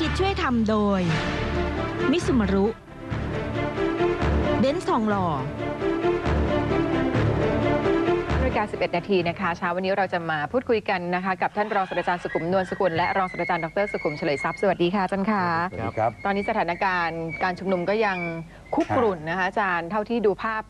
คิดช่วยทำโดย มิสุมารุ เบนซ์ทองหล่อนาฬิกา11 นาทีนะคะเช้าวันนี้เราจะมาพูดคุยกันนะคะ กับท่านรองศาสตราจารย์สุขุมนวลสกุลและรองศาสตราจารย์ดรสุขุมเฉลยทรัพย์สวัสดีค่ะอาจารย์ค่ะสวัสดีครับ ตอนนี้สถานการณ์การชุมนุมก็ยังคุกรุ่นนะคะอาจารย์เท่าที่ดูภาพ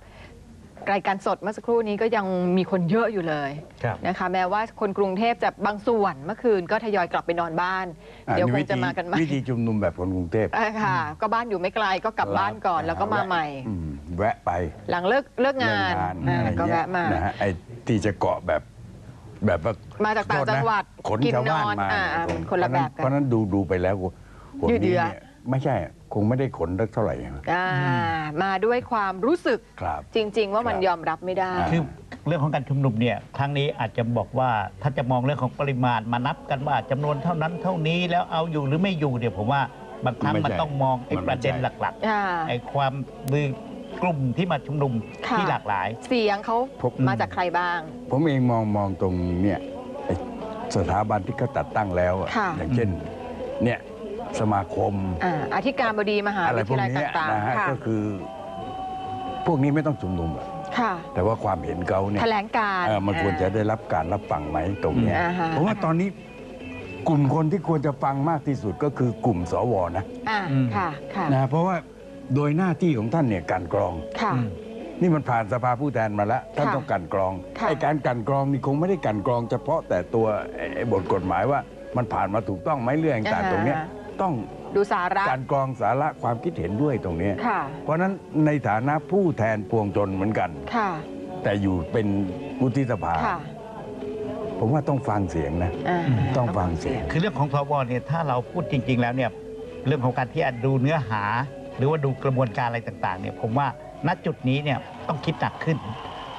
รายการสดเมื่อสักครู่นี้ก็ยังมีคนเยอะอยู่เลยครับ นะคะแม้ว่าคนกรุงเทพจะบางส่วนเมื่อคืนก็ทยอยกลับไปนอนบ้านอ่เดี๋ยวควิงจะมากันใหม่วิธีชุมนุมแบบคนกรุงเทพอ่าค่ะ ก็บ้านอยู่ไม่ไกลก็กลับบ้านก่อนแล้วก็มาใหม่ อืมแวะไปหลังเลิกเลิกงานเลิกอ่าอะไรก็เงี้ยแวะมา นะฮะไอ้ที่จะเกาะแบบแบบว่ามาจากต่างจังหวัดขนกินชาวบ้านนอนมาอ่าเยมันคนละแบบกันเพราะฉะนั้นดูดูไปแล้วคนยืดเยื้นี้อเนี่ยไม่ใช่ คงไม่ได้ขนสักเท่าไหร่ อ่ามาด้วยความรู้สึกครับจริง ๆ ว่ามันครับ ยอมรับไม่ได้อ่าคือเรื่องของการชุมนุมเนี่ยครั้งนี้อาจจะบอกว่าถ้าจะมองเรื่องของปริมาณมานับกันว่าจำนวนเท่านั้นเท่านี้แล้วเอาอยู่หรือไม่อยู่เนี่ยผมว่าบางครั้งไม่ใช่มันต้องมองไอ้มันไม่ประเด็นใช่ หลักอ่า ๆไอ้ความมือกลุ่มที่มาชุมนุมค่ะ ที่หลากหลาย เสียงเขาผม มาจากใครบ้าง ผมเองมองมองตรงเนี่ยไอ้สถาบันที่เขาจัดตั้งแล้วอะค่ะ อย่างเช่นเนี่ย สมาคม อ่าอธิการบดีมหาอะไรวิพทวกยาลัยเนี้ยต่างนะฮะๆค่ะก็คือ พวกนี้ไม่ต้องชุมนุมอะค่ะแต่ว่าความเห็นเขาเนี่ยแถลงการณ์ เออมันควรจะได้รับการรับฟังไหมตรงเนี้ยอ่าฮะ ผมว่าตอนนี้กลุ่มคนที่ควรจะฟังมากที่สุดก็คือกลุ่มสวนะอ่าอืม ค่ะค่ะนะเพราะว่าโดยหน้าที่ของท่านเนี่ยการกรอง ค่ะอืมนี่มันผ่านสภาผู้แทนมาแล้วท่านค่ะต้องการกรองค่ะ ไอ้การกลันกรองนี่คงไม่ได้กลันกรอง เฉพาะแต่ตัวไอ้ไอ้บทกฎหมายว่ามันผ่านมาถูกต้องไหมเรื่องต่างๆตรงเนี้ย ต้องดูสาระ การกรองสาระความคิดเห็นด้วยตรงเนี้ยค่ะ เพราะฉะนั้นในฐานะผู้แทนปวงชนเหมือนกัน ค่ะ แต่อยู่เป็นวุฒิสภา ค่ะผมว่าต้องฟังเสียงนะอ่าต้องฟังเสียง คือเรื่องของสวเนี่ยถ้าเราพูดจริง ๆ แล้วเนี่ยเรื่องของการที่จะดูเนื้อหา หรือว่าดูกระบวนการอะไรต่างๆเนี่ยผมว่าณจุดนี้เนี่ยต้องคิดหนักขึ้น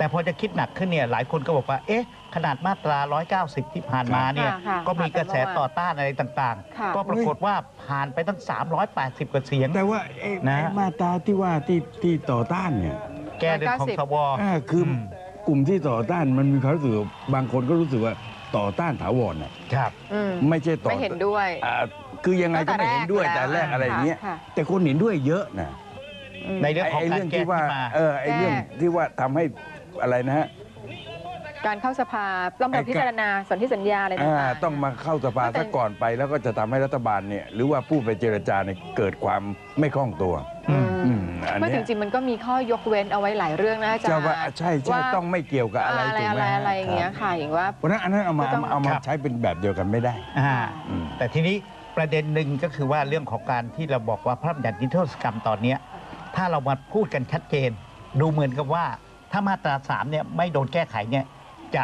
แต่พอจะคิดหนักขึ้นเนี่ยหลายคนก็บอกว่า เอ๊ะ ขนาดมาตรา 190 ที่ผ่านมาเนี่ยค่ะค่ะก็มีกระแสต่อต้านอะไรต่างค่ะ ๆ ก็ปรากฏว่าผ่านไปตั้ง 380 กว่าเสียง แต่ว่าไอ้นะ ไอ้มาตราที่ว่าที่ที่ต่อต้านเนี่ยแก้เรื่องของสว อ่าคืออม กลุ่มที่ต่อต้านมันมีความรู้สึกว่าบางคนก็รู้สึกว่าต่อต้านถาวรน่ะครับ อืมไม่ใช่ต่อไม่เห็นด้วย อ่าคือยังไงก็ไม่เห็นด้วยแต่แรกอะไรอย่างเงี้ยค่ะ แต่คนเห็นด้วยเยอะนะ อืม ในเรื่องของไอ้การเรื่องแก้ที่ว่าที่มา เออไอ้เรื่องแก้ที่ว่าทำให้ อะไรนะฮะการเข้าสภาต้องไอ้มาพิจารณาสนธิสัญญาอะไรต่างอ่าๆต้องมาเข้าสภาแต่ซะก่อนไป แล้วก็จะทำให้รัฐบาลเนี่ยหรือว่าผู้ไปเจรจาเนี่ยเกิดความไม่คล่องตัวอืมอืมอันไม่เนี้ถึยงจริงๆมันก็มีข้อยกเว้นเอาไว้หลายเรื่องนะอาจารจะย์ว่าใช่ใช่ว่าต้องไม่เกี่ยวกับอะไรอะไรถูกอะไหมไรฮะอะไรอย่างเงี้ยครับค่ะอย่างว่าเพราะฉะนั้นอันนั้นเอามาก็ต้องเอามาครับใช้เป็นแบบเดียวกันไม่ได้อ่าอืมแต่ทีนี้ประเด็นหนึ่งก็คือว่าเรื่องของการที่เราบอกว่าพระราชบัญญัตินิรโทษกรรมตอนเนี้ยถ้าเรามาพูดกันชัดเจน ดูเหมือนกับว่า ถ้ามาตราสามเนี่ยไม่โดนแก้ไขเนี่ยจะ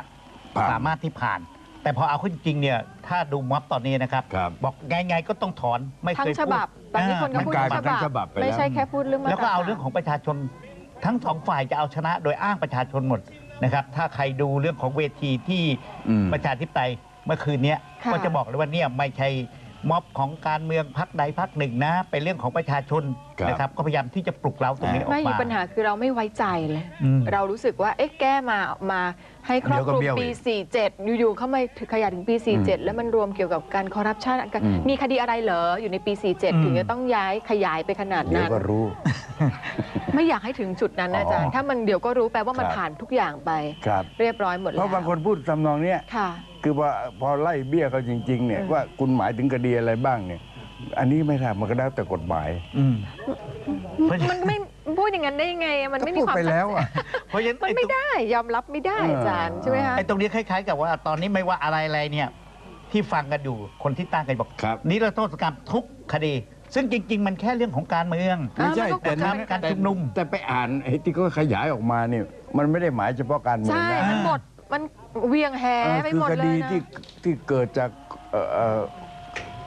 ผ่าน สามารถที่ผ่าน แต่พอเอาขึ้นจริงเนี่ยถ้าดูม็อบตอนนี้นะครับ ครับบอกไงๆก็ต้องถอนไม่ทั้เคงยฉพูดบับตอนนี้คนก็มันพูดกลายทั้งเป็นฉทั้งฉบับับบไปแล้ว ไม่ใช่แค่พูดเรื่องมาตราแล้วก็เอาเรื่องของประชาชนทั้งสองฝ่ายจะเอาชนะโดยอ้างประชาชนหมดนะครับ ถ้าใครดูเรื่องของเวทีที่อืม ประชาธิปไตยเมื่อคืนเนี้ยค่ะก็จะบอกเลยว่าเนี่ยไม่ใช่ ม็อบของการเมืองพักใดพักหนึ่งนะ เป็นเรื่องของประชาชนครับ นะครับ ก็พยายามที่จะปลุกเราตรงนี้ออกไม่มีมา ปัญหาคือเราไม่ไว้ใจเลย อืม เรารู้สึกว่าเอ๊ะแก้มามาให้ครอบคลุมเดี๋ยวก็เบี้ยวปี อีก 47 อยู่ๆเข้ามาขยายถึงปีอืม47 แล้วมันรวมเกี่ยวกับการคอร์รัปชันกันอืม มีคดีอะไรเหรออยู่ในปีอืม47 ถึงจะต้องย้ายขยายไปขนาดเดี๋ยวนั้น ก็รู้ ไม่อยากให้ถึงจุดนั้นนะอาจารอ๋ย์อถ้ามันเดี๋ยวก็รู้แปลว่ามันครับผ่านทุกอย่างไป ครับ เรียบร้อยหมดเพแล้วราะบางคนพูดทำนองเนี้ย ค่ะ คือว่าพอไล่เบี้ยเขาจริง ๆ เนี่ยอืมว่าคุณหมายถึงคดีอะไรบ้างเนี่ย อันนี้ไม่ทราบมันก็แล้วแต่กฎหมาย อืมเพราะมันไม่พูดอย่างนั้นได้ยังไงมันไม่มีก็พูดความไปแล้วอะ เพราะฉะนั้นมันไอ้ไม่ตรงได้ยอมรับไม่ได้เออออาจารย์ใช่ไหมคะ ไอ้ตรงนี้คล้าย ๆ กับว่าตอนนี้ไม่ว่าอะไรอะไรเนี่ย ที่ฟังกันอยู่คนที่ตั้งกันบอกครับ นิรโทษกรรมทุกคดี ซึ่งจริง ๆ มันแค่เรื่องของการเมือง ไม่ใช่อ่ามันก็แต่ควรจะนั้นเป็นการชุมนุม แต่ไปอ่านไอ้ที่เขาขยายออกมาเนี่ยมันไม่ได้หมายเฉพาะการเมืองใช่นะมันหมดมันเวียงแหเออไปคือหมดคเลดียนะ ที่ที่เกิดจากเอ่อเอ่อ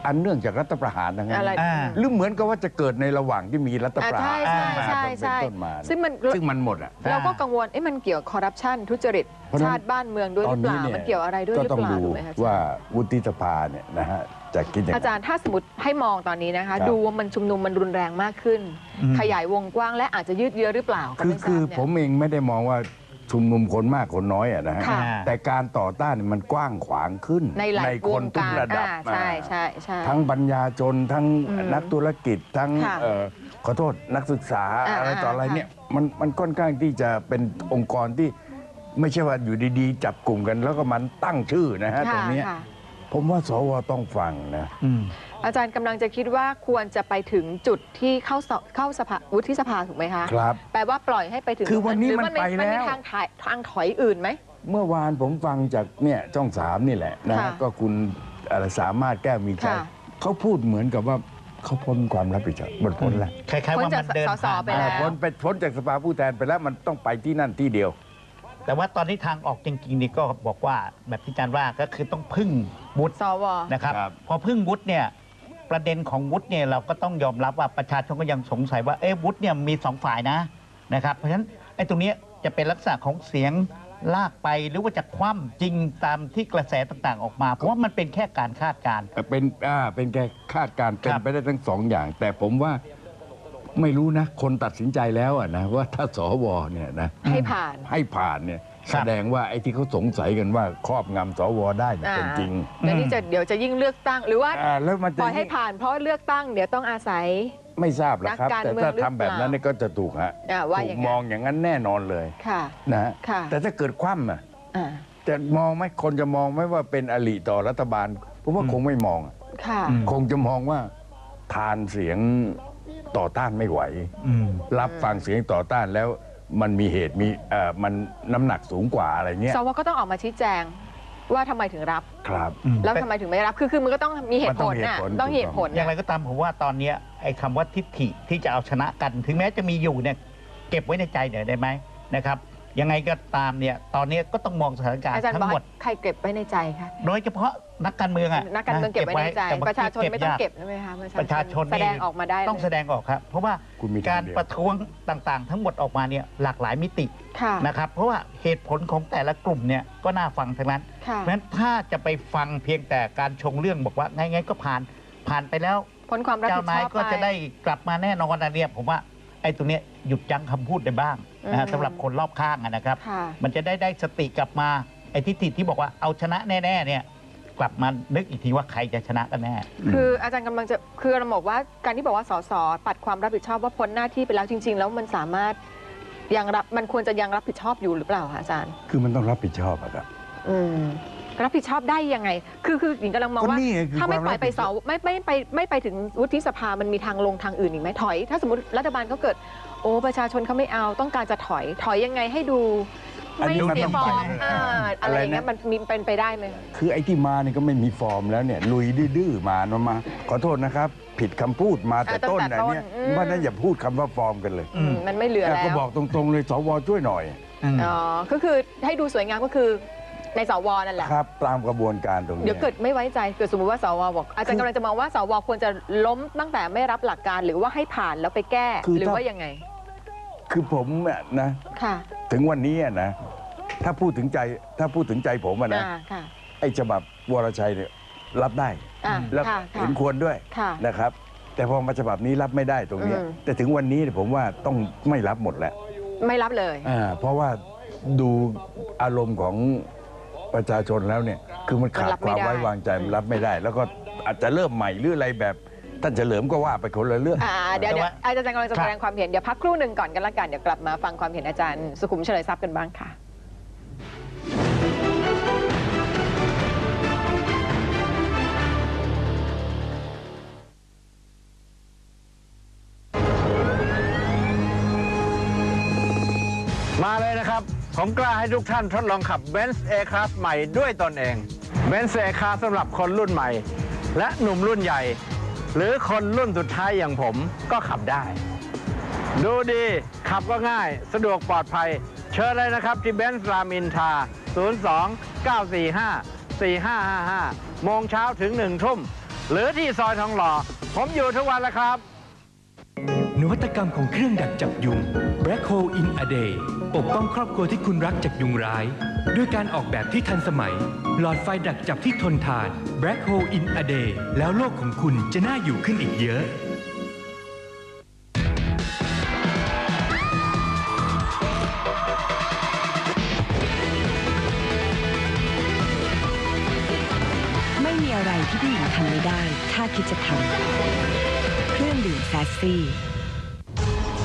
อันเนื่องจากรัฐประหารทั้งนั้อะไร นอ่า หรือเหมือนกับว่าจะเกิดในระหว่างที่มีรัฐอ่าประหาใช่รใช่มาใช่เป็นใช่ต้นมาซึ่งมันซึ่งมันหมดอะ เราก็กังวลเอ๊ะมันเกี่ยวกับคอร์รัปชันทุจริตเพราะฉะนั้น ชาติบ้านเมืองด้วยหรือเปล่าตอนนี้เนี่ยมันเกี่ยวอะไรด้วยก็หรือต้องเปล่าดูถูกไหมคะ ว่าวุฒิสภาเนี่ยนะฮะ จะคิดยังไงอาจารย์ถ้าสมมติให้มองตอนนี้นะคะครับดูว่ามันชุมนุมมันรุนแรงมากขึ้นอืมขยายวงกว้างและอาจจะยืดเยื้อหรือเปล่าก็คือไม่ทราบคือเนี่ยผมเองไม่ได้มองว่าชุมนุมคนมากคนน้อยอะนะฮะค่ะ แต่การต่อต้านเนี่ยมันกว้างขวางขึ้นในหลายคนวงทุกการระดับ อ่าใช่อ่าใช่ใช่ ทั้งปัญญาชนทั้งอืมนักธุรกิจทั้งค่ะเอ่อขอโทษนักศึกษาอ่าอะไรต่ออะไรค่ะเนี่ยมันมันค่อนข้างที่จะเป็นองค์กรที่ไม่ใช่ว่าอยู่ดีๆ จับกลุ่มกัน แล้วก็มันตั้งชื่อนะฮะตรงเนี้ยค่ะ ผมว่าสวต้องฟังนะอืมอาจารย์กำลังจะคิดว่าควรจะไปถึงจุดที่เข้าสเข้าสภาวุฒิสภาถูกไหมคะครับแปลว่าปล่อยให้ไปถึงคือวันนี้หรืมันไปมันมีแล้วทางถอยทางถอยอื่นไหมเมื่อวานผมฟังจากเนี่ยช่องสามนี่แหละนะฮะค่ะก็คุณอะไรสามารถแก้วมีชัยค่ะเขาพูดเหมือนกับว่าเขาพ้นความรับผิดชอบมันพ้นแล้วคล้ายๆว่ามันเดินพ้นจากสสผ่านไปมาแล้อ่าวพ้นไปพ้นจากสภาผู้แทนไปแล้วมันต้องไปที่นั่นที่เดียว แต่ว่าตอนนี้ทางออกจริงๆนี่ก็บอกว่าแบบที่อาจารย์ว่าก็คือต้องพึ่งวุฒิสว นะครับ ครับ พอพึ่งวุฒิเนี่ยประเด็นของวุฒิเนี่ยเราก็ต้องยอมรับว่าประชาชนก็ยังสงสัยว่าเอ๊ะวุฒิเนี่ยมีสองฝ่ายนะนะครับ เพราะฉะนั้นไอ้ตรงเนี้ยจะเป็นลักษณะของเสียงลากไปหรือว่าจะคว่ำจริงตามที่กระแสต่างๆ ออกมา เพราะว่ามันเป็นแค่การคาดการณ์ เป็นอ่าเป็นแค่คาดการณ์เป็นครับ ไปได้ทั้งสองอย่าง แต่ผมว่า ไม่รู้นะ คนตัดสินใจแล้วอะนะว่าถ้าสวเนี่ยนะให้ผ่าน ให้ผ่านเนี่ยครัแสบดงว่าไอ้ที่เขาสงสัยกันว่าครอบงำสวได้เนี่ยอ่าเป็นจริงแล้วนี่จะเดี๋ยวจะยิ่งเลือกตั้งหรือว่าอ่าแล้วมันปจะล่อยให้ผ่านเพราะเลือกตั้งเดี๋ยวต้องอาศัย ไม่ทราบหรอกครับ นักการแต่เมืองถ้าหรือทำแบบนั้นเปล่าเนี่ยก็จะถูกฮะอ่าว่าถูอกย่างมนั้องนอย่างนั้นแน่นอนเลยค่ะ นะฮะค่ะ แต่ถ้าเกิดคว่ำอะอ่าจะมองไหมคนจะมองไหมว่าเป็นอลิต่อรัฐบาลผมว่าอืมคงไม่มองอะค่ะอืมคงจะมองว่าทานเสียง ต่อต้านไม่ไหวอืมรับฟังเสียงต่อต้านแล้วมันมีเหตุมีเอ่อมันน้ำหนักสูงกว่าอะไรเงี้ยสวก็ต้องออกมาชี้แจงว่าทำไมถึงรับ ครับ อืม แล้วทำไมถึงไม่รับ คือคือมันก็ต้องมีเหตุผลน่ะมันต้ต้อองงเหเหตุตุผผล ลอย่างไรก็ตามผมว่าตอนเนี้ยไอ้คำว่าทิฏฐิที่จะเอาชนะกัน ถึงแม้จะมีอยู่เนี่ยเก็บไว้ในใจหน่อยได้ไหมนะครับ ยังไงก็ตามเนี่ยตอนนี้ก็ต้องมองสถานการณ์อาจารย์บทั้อกงหมดใครเก็บไว้ในใจคะโดยเฉพาะนักการเมืองอะนักการเมืองเก็บไว้ในใจแต่บงประชาชนไม่ต้องยเก็บใช่ไหมคะประชาชนแสดงออกมาได้เลยต้องแสดงออกครับ เพราะว่าคุณมีทางการเดียว ประท้วงต่างๆ ทั้งหมดออกมาเนี่ยหลากหลายมิติค่ะนะครับเพราะว่าเหตุผลของแต่ละกลุ่มเนี่ยก็น่าฟังทั้งนั้น ค่ะเพราะฉะนั้นถ้าจะไปฟังเพียงแต่การชงเรื่องบอกว่าไงๆก็ผ่านผ่านไปแล้วพ้นความรับเจ้าผิดชนายอบก็ไป จะได้กลับมาแน่นอนนะเนี่ยผมว่า ไอ้ตรงเนี้ยหยุดยั้งคำพูดได้บ้างนะฮะอืมสำหรับคนรอบข้างอะนะครับ ค่ะ มันจะได้ได้สติกลับมาไอ้ทิฏฐิที่บอกว่าเอาชนะแน่ๆเนี่ยกลับมานึกอีกทีว่าใครจะชนะกันแน่ คืออาจารย์กำลังจะคือเราบอกว่าการที่บอกว่าสสปัดความรับผิดชอบว่าพ้นหน้าที่ไปแล้วจริง ๆ แล้วมันสามารถยังรับมันควรจะยังรับผิดชอบอยู่หรือเปล่าคะอาจารย์ คือมันต้องรับผิดชอบอะครับ อืม รับผิดชอบได้ยังไง คือคือหญิงกำลังมองก็ว่า นี่ไงคือถ้าไม่ความปล่อยไปรับผิดเสาชอบไม่ไม่ไปไม่ไปถึงวุฒิสภามันมีทางลงทางอื่นอีกไหมถอย ถ้าสมมติรัฐบาลเขาเกิด โอ้ประชาชนเขาไม่เอาต้องการจะถอยถอยยังไงให้ดูอันไม่นี้มันเสียต้องฟอไปร์มอ่าอะไรอย่างเงี้ยอะไรนะ มันมีเป็นไปได้ไหม คือไอ้ที่มาเนี่ยก็ไม่มีฟอร์มแล้วเนี่ยลุยดื้อๆมามามา ขอโทษนะครับ ผิดคำพูดมาแต่อ่าตั้งต้นแต่อันต้นเนี้ยอืมว่านั้นอย่าพูดคำว่าฟอร์มกันเลยอืมมันไม่เหลือแต่แล้ก็วบอกตรงๆเลยสวช่วยหน่อย อืม อ๋อก็คือให้ดูสวยงามก็คือ ในสวนั่นแหละ ครับตามกระบวนการตรงนี้ เดี๋ยวเกิดไม่ไว้ใจเกิดสมมติว่าสวบอกอาจารย์กำลังจะมองว่าสวควรจะล้มตั้งแต่ไม่รับหลักการหรือว่าให้ผ่านแล้วไปแก้หรือว่ายังไงคือผมอะนะค่ะถึงวันนี้อะนะถ้าพูดถึงใจถ้าพูดถึงใจผมอะนะอ่าค่ะไอ้ฉบับวรชัยเนี่ยรับได้ อ่าแล้วค่ะค่ะ เห็นควรด้วยค่ะนะครับ แต่พอมาฉบับนี้รับไม่ได้ตรงเนี้ยอืม แต่ถึงวันนี้เนี่ยผมว่าต้องไม่รับหมดแหละไม่รับเลย อ่าเพราะว่าดูอารมณ์ของ ประชาชนแล้วเนี่ยคือมันขาดความไว้วางใจมันรับไม่ได้ แล้วก็อาจจะเริ่มใหม่หรืออะไรแบบท่านเฉลิมก็ว่าไปคนละเรื่องอ่าเดี๋ยวแต่เดี๋ยวว่าอาจารย์กำลังจะครับแสดงความเห็นเดี๋ยวพักครู่หนึ่งก่อนกันละกันเดี๋ยวกลับมาฟังความเห็นอาจารย์สุขุมเฉลยทรัพย์กันบ้างค่ะ ผมกล้าให้ทุกท่านทดลองขับ Benz A-Class ใหม่ด้วยตนเอง Benz A-Class สำหรับคนรุ่นใหม่ และหนุ่มรุ่นใหญ่ หรือคนรุ่นสุดท้ายอย่างผมก็ขับได้ ดูดีขับก็ง่าย สะดวกปลอดภัย เชิญเลยนะครับที่ Benz รามินทา 02 945 4555 โมงเช้าถึง 1 ทุ่ม หรือที่ซอยทองหล่อ ผมอยู่ทุกวันแล้วครับ นวัตกรรมของเครื่องดักจับยุง Black Hole in a Day ปกป้องครอบครัวที่คุณรักจากยุงร้าย ด้วยการออกแบบที่ทันสมัย หลอดไฟดักจับที่ทนทาน Black Hole in a Day แล้วโลกของคุณจะน่าอยู่ขึ้นอีกเยอะไม่มีอะไรที่ผู้หญิงทำไม่ได้ ถ้าคิดจะทำ เครื่องดื่มแซซี่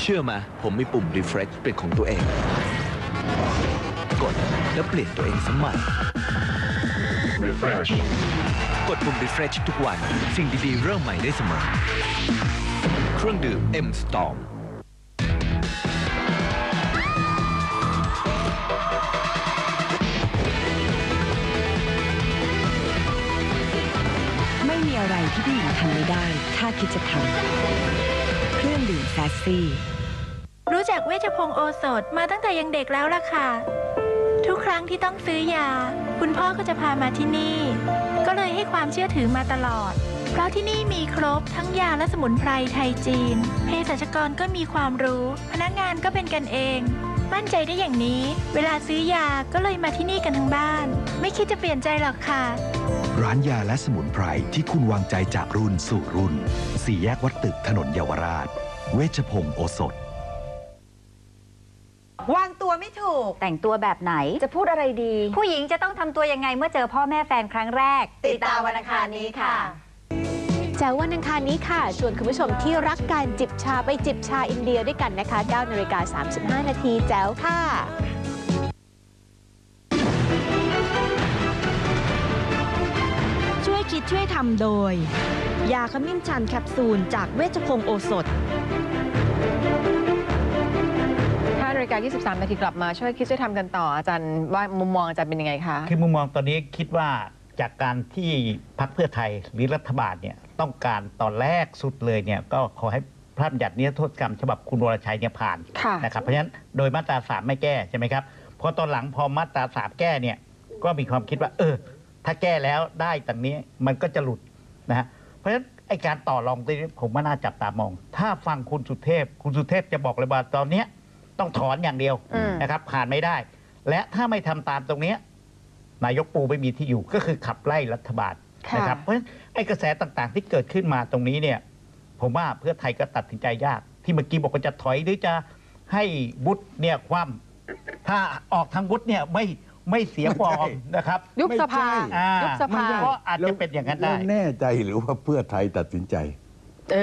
เชื่อมาผมมีปุ่ม refresh เป็นของตัวเอง กดแล้วเปลี่ยนตัวเองสมัยกดปุ่ม refresh ทุกวัน สิ่งดี ๆ เริ่มใหม่ได้เสมอ เครื่องดื่ม M Storm ไม่มีอะไรที่ผู้หญิงทำไม่ได้ ถ้าคิดจะทำ เครื่องดื่มแฟซี่ รู้จักเวชพงศ์โอสถมาตั้งแต่ยังเด็กแล้วล่ะค่ะ ทุกครั้งที่ต้องซื้อยา คุณพ่อก็จะพามาที่นี่ ก็เลยให้ความเชื่อถือมาตลอด เพราะที่นี่มีครบทั้งยาและสมุนไพรไทยจีน เภสัชกรก็มีความรู้ พนักงานก็เป็นกันเอง มั่นใจได้อย่างนี้ เวลาซื้อยาก็เลยมาที่นี่กันทั้งบ้าน ไม่คิดจะเปลี่ยนใจหรอกค่ะ ร้านยาและสมุนไพรที่คุณวางใจจากรุ่นสู่รุ่น สี่แยกวัดตึกถนนเยาวราช เวชพงศ์โอสถ วางตัวไม่ถูก แต่งตัวแบบไหนจะพูดอะไรดี ผู้หญิงจะต้องทำตัวยังไงเมื่อเจอพ่อแม่แฟนครั้งแรก ติดตามวันอังคารนี้ค่ะ แจ๋ววันอังคารนี้ค่ะ ชวนคุณผู้ชมที่รักการจิบชาไปจิบชาอินเดียด้วยกันนะคะ9นาฬิกา35 นาทีแจ๋วค่ะช่วยคิดช่วยทำโดย ยาขมิ้นชันแคปซูลจากเวชพงศ์โอสถ5นาฬิกา23 นาทีกลับมาช่วยคิดช่วยทำกันต่ออาจารย์ว่ามุมมองอาจารย์เป็นยังไงคะ คือมุมมองตอนนี้คิดว่า จากการที่พรรคเพื่อไทยหรือรัฐบาลเนี่ยต้องการตอนแรกสุดเลยเนี่ยก็ขอให้พระราชบัญญัตินิรโทษกรรมฉบับคุณวรชัยเนี่ยผ่านค่ะนะครับเพราะฉะนั้นโดยมาตราสามไม่แก้ใช่ไหมครับพอตอนหลังพอมาตราสามแก้เนี่ยก็มีความคิดว่า เออ ถ้าแก้แล้วได้ตรงนี้มันก็จะหลุดนะฮะเพราะฉะนั้นไอการต่อรองตรงนี้ผมว่าน่าจับตามอง ถ้าฟังคุณสุเทพ คุณสุเทพจะบอกเลยว่าตอนเนี้ยต้องถอนอย่างเดียวอืมนะครับผ่านไม่ได้ และถ้าไม่ทำตามตรงเนี้ย นายกปูไม่มีที่อยู่ก็คือขับไล่รัฐบาลค่ะนะครับเพราะฉะนั้นไอ้กระแสต่างๆ ที่เกิดขึ้นมาตรงนี้เนี่ยผมว่าเพื่อไทยก็ตัดสินใจยาก ที่เมื่อกี้บอกว่าจะถอยหรือจะให้วุฒิเนี่ยคว่ำถ้าออกทางวุฒิเนี่ยไม่ไม่เสียฟอร์มนะครับ ยุบสภาไม่ใช่อ่ายุบสภาก็อาจจะเป็นอย่างนั้นได้แล้วแน่ใจหรือว่าเพื่อไทยตัดสินใจ เอ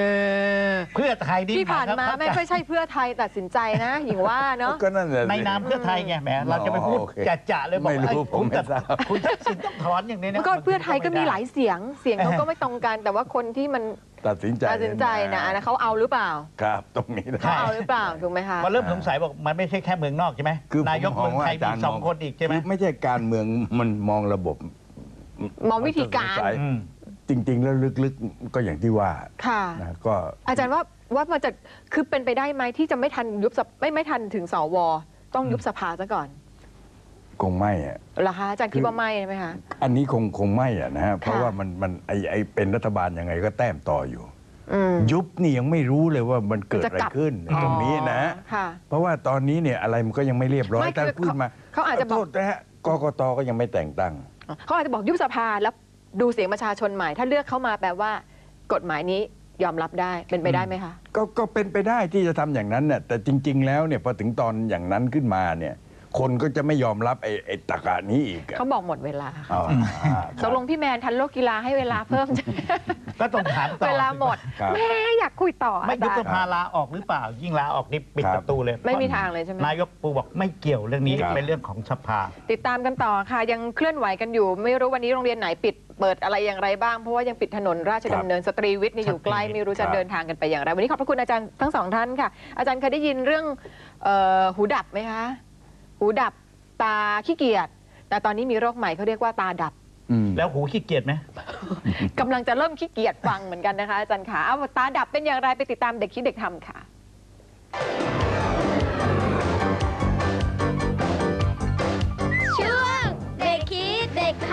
อเพื่อไทยนี่ที่ผ่านมาไม่ค่อยใช่เพื่อไทยตัดสินใจนะหญิงว่าเนาะ ก็นั่นแหละสิในนามเพื่อไทยไงแหมเราจะไปพูดอ๋อโอเคจะจะๆเลยบอกไม่รู้เอ้ยผมคุณไม่ตัดทราบ คุณทักษิณต้องถอนอย่างนี้นะก็เพื่อไทยก็มีหลายเสียง เสียงเขาก็ไม่ตรงกัน แต่ว่าคนที่มันตัดสินใจตัดสินใจนะอันนั้นเขาเอาหรือเปล่าครับตรงนี้นะ เขาเอาหรือเปล่าถูกไหมคะพอเริ่มสงสัยบอกมันไม่ใช่แค่เมืองนอกใช่ไหมคือผมนายกมเมืองไทยว่าามีจารสองคนอีกใช่ไหมคืไม่ใช่การเมืองมันมองระบบมองวิธีการ สงสัยอืม จริง ๆ แล้วลึกๆก็อย่างที่ว่าค่ะ นะก็ อาจารย์ว่าว่ามันจะคือเป็นไปได้ไหมที่จะไม่ทันยุบสภไม่ไม่ทันถึงสว ต้องยุบสภาซะก่อนคงไม่อะ เหรอคะอาจารย์คิดว่าไม่ใช่ไหมคะ อันนี้คงคงไม่อะนะฮะ เพราะว่ามันมันไอไอเป็นรัฐบาลยังไงก็แต้มต่ออยู่ อืม ยุบนี่ยังไม่รู้เลยว่ามันเกิดจะอะไรกลับขึ้นในตรงนี้นะค่ะ เพราะว่าตอนนี้เนี่ยอะไรมันก็ยังไม่เรียบร้อยไม่ถ้าคือพูดมาเขาอาจจะบอกโทษนะฮะกกตก็ยังไม่แต่งตั้ง เขาอาจจะบอกยุบสภาแล้ว ดูเสียงประชาชนใหม่ ถ้าเลือกเข้ามาแปลว่า กฎหมายนี้ยอมรับได้เป็นไปได้ไหมคะ ก็ก็เป็นไปได้ที่จะทำอย่างนั้นเนี่ยแต่จริง ๆ แล้วเนี่ยพอถึงตอนอย่างนั้นขึ้นมาเนี่ย คนก็จะไม่ยอมรับไอ้ไอ้ตะกานี้อีกอะเขาบอกหมดเวลาอ๋ออ่าคตรับ กลงพี่แมนทันโลกกีฬาให้เวลาเพิ่ม ก็ต้องถามต่อเวลาหมดครับ แม่อยากคุยต่อไม่อายุบจารสย์ ภาลาออกหรือเปล่า ยิ่งลาออกนี่ปิดครับประตูเลยไม่มีทางเลยใช่ไหม นายกปูบอกไม่เกี่ยวเรื่องนี้ครับ เป็นเรื่องของสภา ติดตามกันต่อค่ะ ยังเคลื่อนไหวกันอยู่ ไม่รู้วันนี้โรงเรียนไหนปิดเปิดอะไรอย่างไรบ้าง เพราะว่ายังปิดถนนราชดำเนินสตรีวิทย์นี่อยู่ใกล้ครับไม่รู้จะครับ เดินทางกันไปอย่างไร วันนี้ขอบพระคุณอาจารย์ทั้งสองท่านค่ะ อาจารย์เคยได้ยินเรื่องเออหูดับไหมคะ หูดับ ตาขี้เกียจแต่ตอนนี้มีโรคใหม่เขาเรียกว่าตาดับอืมแล้วหูขี้เกียจไหมกำลังจะเริ่มขี้เกียจฟังเหมือนกันนะคะอาจารย์ขาเอาตาดับเป็นอย่างไรไปติดตามเด็กคิดเด็กทำค่ะช่วงเด็กคิดเด็กท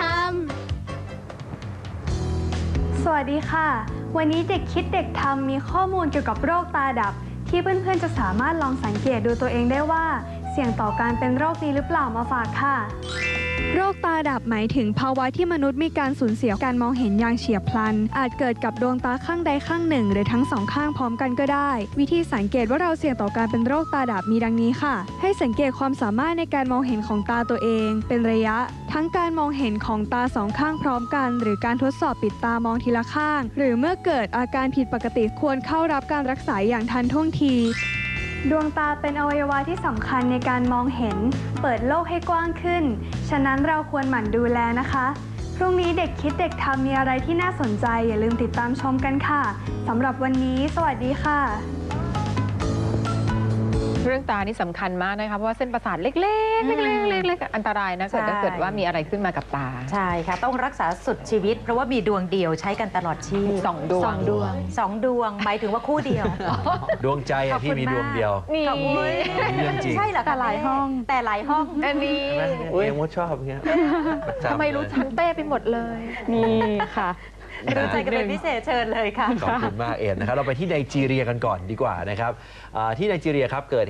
ำสวัสดีค่ะ วันนี้เด็กคิดเด็กทำมีข้อมูลเกี่ยวกับโรคตาดับ ที่เพื่อนๆจะสามารถลองสังเกตดูตัวเองได้ว่า เสี่ยงต่อการเป็นโรคนี้หรือเปล่ามาฝากค่ะ โรคตาดับหมายถึงภาวะที่มนุษย์มีการสูญเสียการมองเห็นอย่างเฉียบพลัน อาจเกิดกับดวงตาข้างใดข้างหนึ่ง หรือทั้งสองข้างพร้อมกันก็ได้ วิธีสังเกตว่าเราเสี่ยงต่อการเป็นโรคตาดับมีดังนี้ค่ะ ให้สังเกตความสามารถในการมองเห็นของตาตัวเอง เป็นระยะ ทั้งการมองเห็นของตาสองข้างพร้อมกัน หรือการทดสอบปิดตามองทีละข้าง หรือเมื่อเกิดอาการผิดปกติควรเข้ารับการรักษาอย่างทันท่วงที ดวงตาเป็นอวัยวะที่สำคัญในการมองเห็น เปิดโลกให้กว้างขึ้น ฉะนั้นเราควรหมั่นดูแลนะคะ พรุ่งนี้เด็กคิดเด็กทำมีอะไรที่น่าสนใจ อย่าลืมติดตามชมกันค่ะสำหรับวันนี้ สวัสดีค่ะ เรื่องตานี่สำคัญมากนะคะเพราะว่าเส้นประสาทเล็กๆเล็กๆเล็กๆอันตรายนะเกิดใช่ ถ้าเกิดว่ามีอะไรขึ้นมากับตา ใช่ค่ะ ต้องรักษาสุดชีวิต เพราะว่ามีดวงเดียวใช้กันตลอดชีพสองดวง สองดวงสองดวงหมายถึงว่าคู่เดียวดวงใจอะพี่มีดวงเดียว นี่ ขอบคุณเรื่องจริง ใช่เหรอคะแต่หลายห้อง แต่หลายห้องอันนี้ ใช่ไหมเองว่าชอบเงี้ยประจำทำไมรู้เลยทันเป้ไปหมดเลย นี่ค่ะรู้ใจกันเป็นพิเศษเชิญเลยค่ะ ขอบคุณมากเอ็นนะครับ เราไปที่ไนจีเรียกันก่อนดีกว่านะครับอ่าที่ไนจีเรียครับเกิด